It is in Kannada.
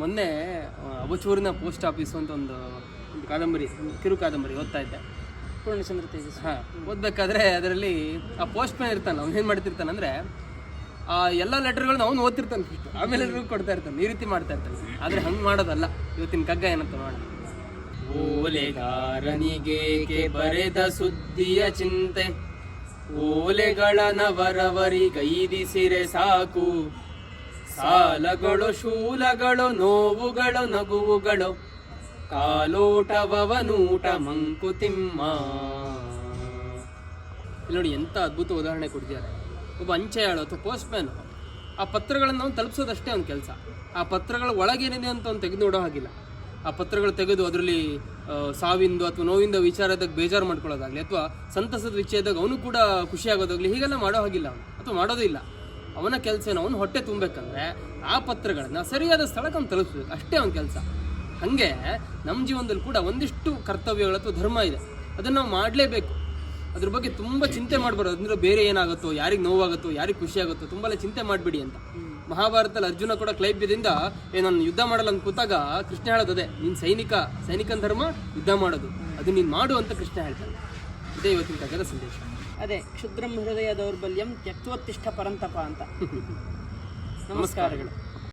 ಮೊನ್ನೆ ಅಬಚೂರಿನ ಪೋಸ್ಟ್ ಆಫೀಸ್ ಅಂತ ಒಂದು ಒಂದು ಕಾದಂಬರಿ ಒಂದು ಕಿರು ಕಾದಂಬರಿ ಓದ್ತಾ ಇದ್ದೆ. ಪೂರ್ಣಚಂದ್ರ ತೇಜಸ್ ಹಾಂ ಓದಬೇಕಾದ್ರೆ ಅದರಲ್ಲಿ ಆ ಪೋಸ್ಟ್ ಮ್ಯಾನ್ ಇರ್ತಾನೆ ಅವ್ನು ಏನು ಮಾಡ್ತಿರ್ತಾನೆ ಅಂದರೆ ಆ ಎಲ್ಲ ಲೆಟರ್ಗಳನ್ನ ಅವ್ನು ಓದ್ತಿರ್ತಾನೆ ಫಸ್ಟ್ ಆಮೇಲೆ ಎಲ್ರಿಗೂ ಕೊಡ್ತಾ ಇರ್ತಾನೆ ಈ ರೀತಿ ಮಾಡ್ತಾ ಇರ್ತಾನೆ. ಆದರೆ ಹಂಗೆ ಮಾಡೋದಲ್ಲ. ಇವತ್ತಿನ ಕಗ್ಗ ಏನಂತ ಮಾಡಿ ಓಲೆಗಾರನಿಗೆ ಬರೆದ ಸುದ್ದಿಯ ಚಿಂತೆ? ಓಲೆಗಳ ನವರವರಿಗೈದಿಸಿರೆ ಸಾಕು. ಸಾಲಗಳು ಶೂಲಗಳು, ನೋವುಗಳು, ನಗುವುಗಳು. ಕಾಲೋಟವನೂಟ ಮಂಕುತಿಮ್ಮ ಇಲ್ಲಿ ನೋಡಿ ಎಂತ ಅದ್ಭುತ ಉದಾಹರಣೆ ಕೊಡ್ತಿದ್ದಾರೆ. ಒಬ್ಬ ಅಂಚೆ ಹೇಳೋ ಅಥವಾ ಪೋಸ್ಟ್ ಮ್ಯಾನ್ ಆ ಪತ್ರಗಳನ್ನು ಅವ್ನು ತಲುಪಿಸೋದಷ್ಟೇ ಅವ್ನ ಕೆಲಸ. ಆ ಪತ್ರಗಳ ಒಳಗೇನಿದೆ ಅಂತ ಅವ್ನು ತೆಗೆದು ನೋಡೋ ಹಾಗಿಲ್ಲ. ಆ ಪತ್ರಗಳು ತೆಗೆದು ಅದರಲ್ಲಿ ಸಾವಿಂದು ಅಥವಾ ನೋವಿಂದ ವಿಚಾರದಾಗ ಬೇಜಾರು ಮಾಡ್ಕೊಳ್ಳೋದಾಗಲಿ, ಅಥವಾ ಸಂತಸದ ವಿಷಯದಾಗ ಅವನು ಕೂಡ ಖುಷಿಯಾಗೋದಾಗಲಿ, ಹೀಗೆಲ್ಲ ಮಾಡೋ ಹಾಗಿಲ್ಲ ಅವನು. ಅಥವಾ ಮಾಡೋದೇ ಇಲ್ಲ. ಅವನ ಕೆಲಸ ಏನು? ಅವನು ಹೊಟ್ಟೆ ತುಂಬಬೇಕಂದ್ರೆ ಆ ಪತ್ರಗಳನ್ನು ಸರಿಯಾದ ಸ್ಥಳಕ್ಕೆ ಅವ್ನು ತಲುಪಿಸ್ಬೇಕು. ಅಷ್ಟೇ ಅವನ ಕೆಲಸ. ಹಾಗೆ ನಮ್ಮ ಜೀವನದಲ್ಲಿ ಕೂಡ ಒಂದಿಷ್ಟು ಕರ್ತವ್ಯಗಳು ಅಥವಾ ಧರ್ಮ ಇದೆ. ಅದನ್ನು ನಾವು ಮಾಡಲೇಬೇಕು. ಅದ್ರ ಬಗ್ಗೆ ತುಂಬ ಚಿಂತೆ ಮಾಡಬಾರ್ದು. ಅಂದರೆ ಬೇರೆ ಏನಾಗುತ್ತೋ, ಯಾರಿಗೆ ನೋವಾಗುತ್ತೋ, ಯಾರಿಗೆ ಖುಷಿ ಆಗುತ್ತೋ ತುಂಬಾ ಚಿಂತೆ ಮಾಡಬೇಡಿ ಅಂತ. ಮಹಾಭಾರತದಲ್ಲಿ ಅರ್ಜುನ ಕೂಡ ಕ್ಲೈಬ್ಯದಿಂದ, ಏ, ನಾನು ಯುದ್ಧ ಮಾಡಲ್ಲ ಅಂತ ಕೂತಾಗ ಕೃಷ್ಣ ಹೇಳೋದು ಅದೇ, ನೀನು ಸೈನಿಕ, ಸೈನಿಕನ ಧರ್ಮ, ಯುದ್ಧ ಮಾಡೋದು. ಅದು ನೀನು ಮಾಡು ಅಂತ ಕೃಷ್ಣ ಹೇಳ್ತಾನೆ. ಇದೇ ಇವತ್ತಿನ ತಗದ ಸಂದೇಶ. ಅದೇ ಕ್ಷುದ್ರಂ ಹೃದಯ ದೌರ್ಬಲ್ಯಂ ತ್ಯಕ್ತೋತ್ತಿಷ್ಠ ಪರಂತಪ ಅಂತ. ನಮಸ್ಕಾರಗಳು.